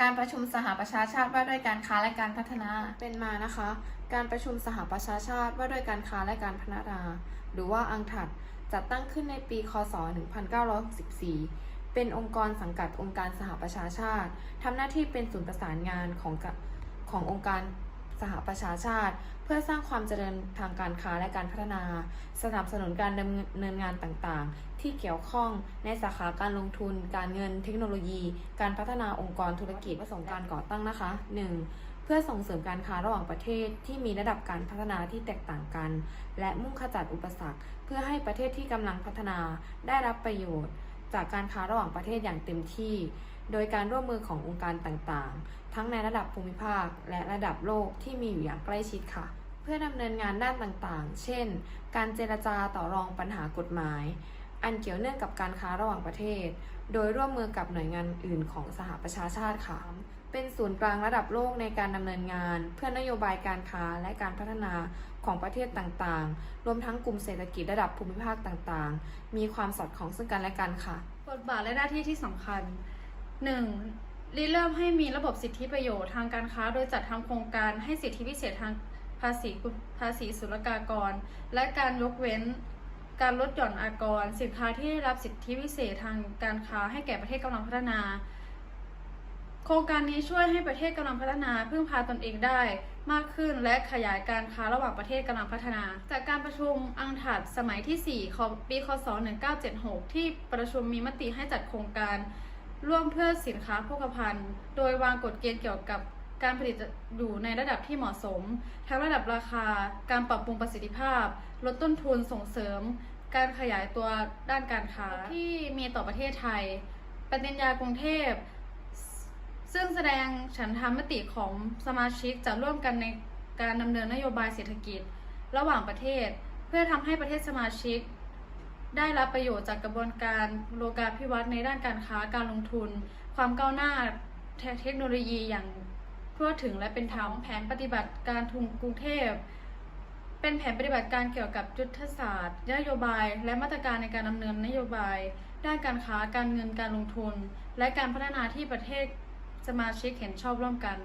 การประชุมสหประชาชาติว่าด้วยการค้าและการพัฒนา เป็นมานะคะ การประชุมสหประชาชาติว่าด้วยการค้าและการพัฒนา หรือว่าอังถัดจัดตั้งขึ้นในปี คศ 1964 เป็นองค์กรสังกัดองค์การสหประชาชาติทำหน้าที่เป็นศูนย์ประสานงานของขององค์การ สหประชาชาติ เพื่อสร้างความเจริญทางการค้าและการพัฒนา สนับสนุนการดำเนินงานต่างๆ ที่เกี่ยวข้องในสาขาการลงทุน การเงิน เทคโนโลยี การพัฒนาองค์กรธุรกิจประสงค์การก่อตั้งนะคะ 1. เพื่อส่งเสริมการค้าระหว่างประเทศที่มีระดับการพัฒนาที่แตกต่างกัน และมุ่งขจัดอุปสรรค เพื่อให้ประเทศที่กำลังพัฒนาได้รับประโยชน์ จากการค้าระหว่างประเทศอย่างเต็มที่ โดยการร่วมมือขององค์การต่างๆ ทั้งในระดับภูมิภาคและระดับโลกที่มีอยู่อย่างใกล้ชิดค่ะ เพื่อดำเนินงานด้านต่างๆ เช่น การเจรจาต่อรองปัญหากฎหมาย อันเกี่ยวเนื่องกับการค้าระหว่างประเทศ โดยร่วมมือกับหน่วยงานอื่นของสหประชาชาติค่ะ เป็นศูนย์กลางระดับโลกในการดำเนินงาน เพื่อนโยบายการค้าและการพัฒนาของประเทศต่างๆ รวมทั้งกลุ่มเศรษฐกิจระดับภูมิภาคต่างๆ มีความสอดคล้องซึ่งกันและกันค่ะ บทบาทและหน้าที่ที่สำคัญ 1. ริเริ่มให้มีระบบสิทธิประโยชน์ทางการค้า โดยจัดทำโครงการให้สิทธิพิเศษทางภาษีภาษีศุลกากร และการยกเว้น การลดหย่อนอากร สินค้าที่ได้รับสิทธิพิเศษทางการค้าให้แก่ประเทศกำลังพัฒนา โครงการนี้ช่วยให้ประเทศกำลังพัฒนาพึ่งพาตนเองได้มากขึ้นและขยายการค้าระหว่างประเทศกำลังพัฒนา จากการประชุมอังถัดสมัยที่ 4 ของปีคศ 1976 ที่ประชุมมีมติให้จัดโครงการ ร่วมเพื่อสินค้าโภคภัณฑ์ โดยวางกฎเกณฑ์เกี่ยวกับ การผลิตอยู่ในระดับที่เหมาะสม ทั้งระดับราคา การปรับปรุงประสิทธิภาพ ลดต้นทุนส่งเสริม การขยายตัวด้านการค้าที่มีต่อประเทศไทย ปฏิญญากรุงเทพ ซึ่งแสดงฉันทามติของสมาชิกจะร่วมกันในการดำเนินนโยบายเศรษฐกิจ ระหว่างประเทศ เพื่อทำให้ประเทศสมาชิก ได้รับประโยชน์จากกระบวนการโลกาภิวัตน์ในด้านการค้าการลงทุน ความก้าวหน้าเทคโนโลยีอย่าง ทั่วถึงและเป็นธรรมแผนปฏิบัติการทุนกรุงเทพ เป็นแผนปฏิบัติการเกี่ยวกับยุทธศาสตร์ นโยบาย และมาตรการในการดำเนินนโยบาย ด้านการค้าการเงินการลงทุน และการพัฒนาที่ประเทศสมาชิกเห็นชอบร่วมกัน